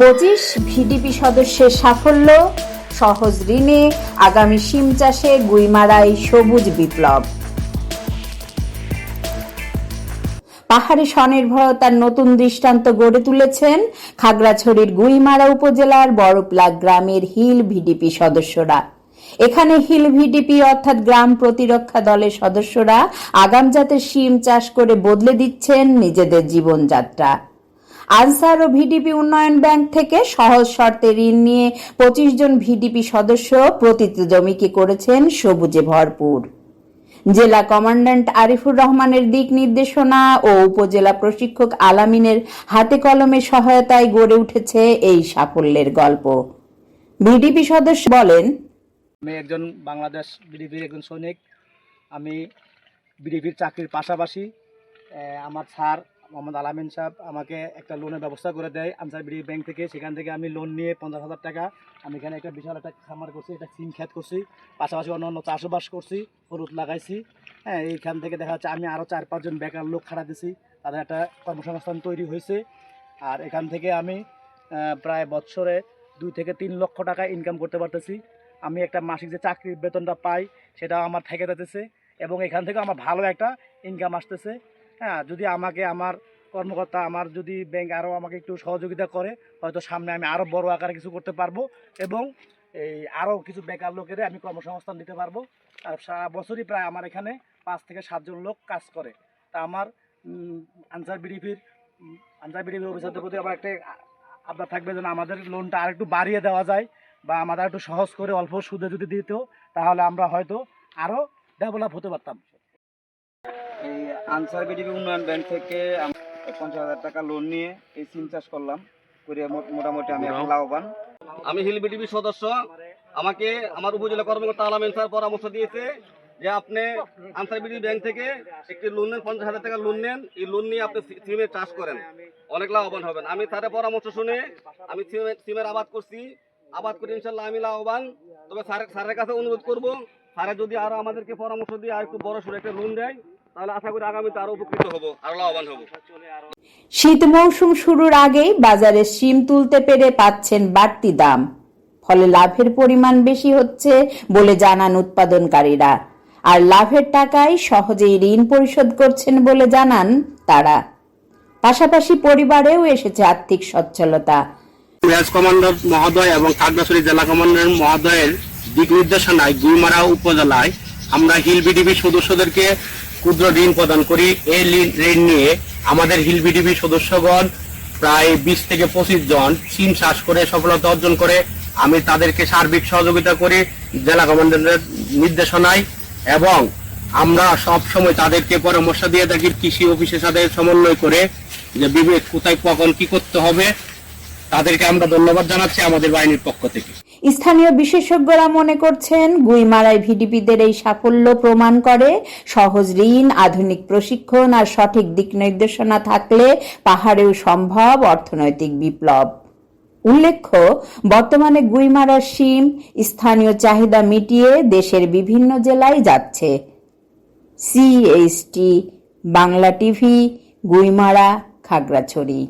পঁচিশ ভিডিপি সদস্যের সাফল্য, সহজ ঋণে আগামী শিম চাষে গুইমারাই সবুজ বিপ্লব। পাহাড়ি স্বনির্ভরতার নতুন দৃষ্টান্ত গড়ে তুলেছেন খাগড়াছড়ির গুইমারা উপজেলার বড়প্লা গ্রামের হিল ভিডিপি সদস্যরা। এখানে হিল ভিডিপি অর্থাৎ গ্রাম প্রতিরক্ষা দলের সদস্যরা আগাম জাতের শিম চাষ করে বদলে দিচ্ছেন নিজেদের জীবনযাত্রা। আনসার ও ভিডিপি উন্নয়ন ব্যাংক থেকে সহজ শর্তে ঋণ নিয়ে পঁচিশ জন ভিডিপি সদস্য প্রতিটি জমিকে করেছেন সবুজে ভরপুর। জেলা কমান্ড্যান্ট আরিফুর রহমানের দিক নির্দেশনা ও উপজেলা প্রশিক্ষক আলামিনের হাতে কলমে সহায়তায় গড়ে উঠেছে এই সাফল্যের গল্প। ভিডিপি সদস্য বলেন, আমি একজন বাংলাদেশ বিডিপির একজন সৈনিক। আমি বিডিপির চাকরির পাশাপাশি আমার স্যার মোহাম্মদ আলামিন সাহেব আমাকে একটা লোনের ব্যবস্থা করে দেয়। আনসার বিডি ব্যাংক থেকে। সেখান থেকে আমি লোন নিয়ে পঞ্চাশ হাজার টাকা, আমি এখানে একটা বিশাল একটা খামার করছি, একটা সিম খ্যাত করছি। পাশাপাশি অন্য অন্য চাষবাস করছি, হলুদ লাগাইছি। হ্যাঁ এইখান থেকে দেখা যাচ্ছে আমি আরও চার পাঁচজন বেকার লোক খাড়া দিছি। তাদের একটা কর্মসংস্থান তৈরি হয়েছে। আর এখান থেকে আমি প্রায় বছরে দুই থেকে তিন লক্ষ টাকা ইনকাম করতে পারতেছি। আমি একটা মাসিক যে চাকরির বেতনটা পাই সেটা আমার থেকে যেতেছে এবং এখান থেকে আমার ভালো একটা ইনকাম আসতেছে। হ্যাঁ যদি আমাকে আমার কর্মকর্তা আমার যদি ব্যাংক আরও আমাকে একটু সহযোগিতা করে, হয়তো সামনে আমি আরও বড় আকারে কিছু করতে পারব এবং এই আরও কিছু বেকার লোকেদের আমি কর্মসংস্থান দিতে পারব। আর সারা বছরই প্রায় আমার এখানে পাঁচ থেকে সাতজন লোক কাজ করে। তা আমার আনসার বিডিপির আনসার বিডিপির অফিসারদের প্রতি আমার একটা আপনার থাকবে যেন আমাদের লোনটা আরেকটু বাড়িয়ে দেওয়া যায় বা আমাদের একটু সহজ করে অল্প সুদে যদি দিত, তাহলে আমরা হয়তো আরও ডেভেলপ হতে পারতাম। এই আনসার বিডিপি উন্নয়ন ব্যাংক থেকে পঞ্চাশ হাজার টাকা লোন নিয়ে এই সিম চাষ করলাম। করে মোটামুটি আমি এখন লাভবান। আমি হিল বিডিবি সদস্য। আমাকে আমার উপজেলা কর্মকর্তা আলামিন স্যার পরামর্শ দিয়েছে যে আপনি আনসার বিডি ব্যাংক থেকে একটি লোন নেন পঞ্চাশ হাজার টাকা লোন নেন। এই লোন নিয়ে আপনি সি- সিমের চাষ করেন। অনেক লাভবান হবেন। আমি স্যারের পরামর্শ শুনে আমি সিমের সিমের আবাদ করছি। আবাদ করে ইনশাল্লাহ আমি লাভবান। তবে স্যারের স্যারের কাছে অনুরোধ করব স্যারের যদি আরও আমাদেরকে পরামর্শ দিয়ে আর একটু বড় সড়ো একটা লোন দেয় তাহলে আশা করি আগামীতে আরও উপকৃত হব আরও লাভবান হব। শীত মৌসুম শুরুর আগেই বাজারে শিম তুলতে পেরে পাচ্ছেন বাড়তি দাম। ফলে লাভের পরিমাণ বেশি হচ্ছে বলে জানান উৎপাদনকারীরা। আর লাভের টাকায় সহজেই ঋণ পরিশোধ করছেন বলে জানান তারা। পাশাপাশি পরিবারেও এসেছে আর্থিক সচ্ছলতা। রেঞ্জ কমান্ডার মহোদয় এবং খাগড়াছড়ি জেলা কমান্ডার মহোদয়ের দিক নির্দেশনায় গুইমারা উপজেলায় আমরা হিল বিডিবি সদস্যদেরকে ক্ষুদ্র ঋণ প্রদান করি। এই ঋণ- নিয়ে আমাদের হিল বিডিবি সদস্যগণ প্রায় বিশ থেকে পঁচিশ জন সিম চাষ করে সফলতা অর্জন করে। আমি তাদেরকে সার্বিক সহযোগিতা করি, জেলা কমান্ডারের নির্দেশনায় এবং আমরা সব সময় তাদেরকে পরামর্শ দিয়ে থাকি কৃষি অফিসের সাথে সমন্বয় করে যে বিবেক কোথায় কখন কি করতে হবে। তাদেরকে আমরা ধন্যবাদ জানাচ্ছি আমাদের বাহিনীর পক্ষ থেকে। স্থানীয় বিশেষজ্ঞরা মনে করছেন, গুইমারায় ভিডিপিদের এই সাফল্য প্রমাণ করে সহজ ঋণ, আধুনিক প্রশিক্ষণ আর সঠিক দিক নির্দেশনা থাকলে পাহাড়েও সম্ভব অর্থনৈতিক বিপ্লব। উল্লেখ্য, বর্তমানে গুইমারার শিম স্থানীয় চাহিদা মিটিয়ে দেশের বিভিন্ন জেলায় যাচ্ছে। CST Bangla TV Guimara, Khagrachhari.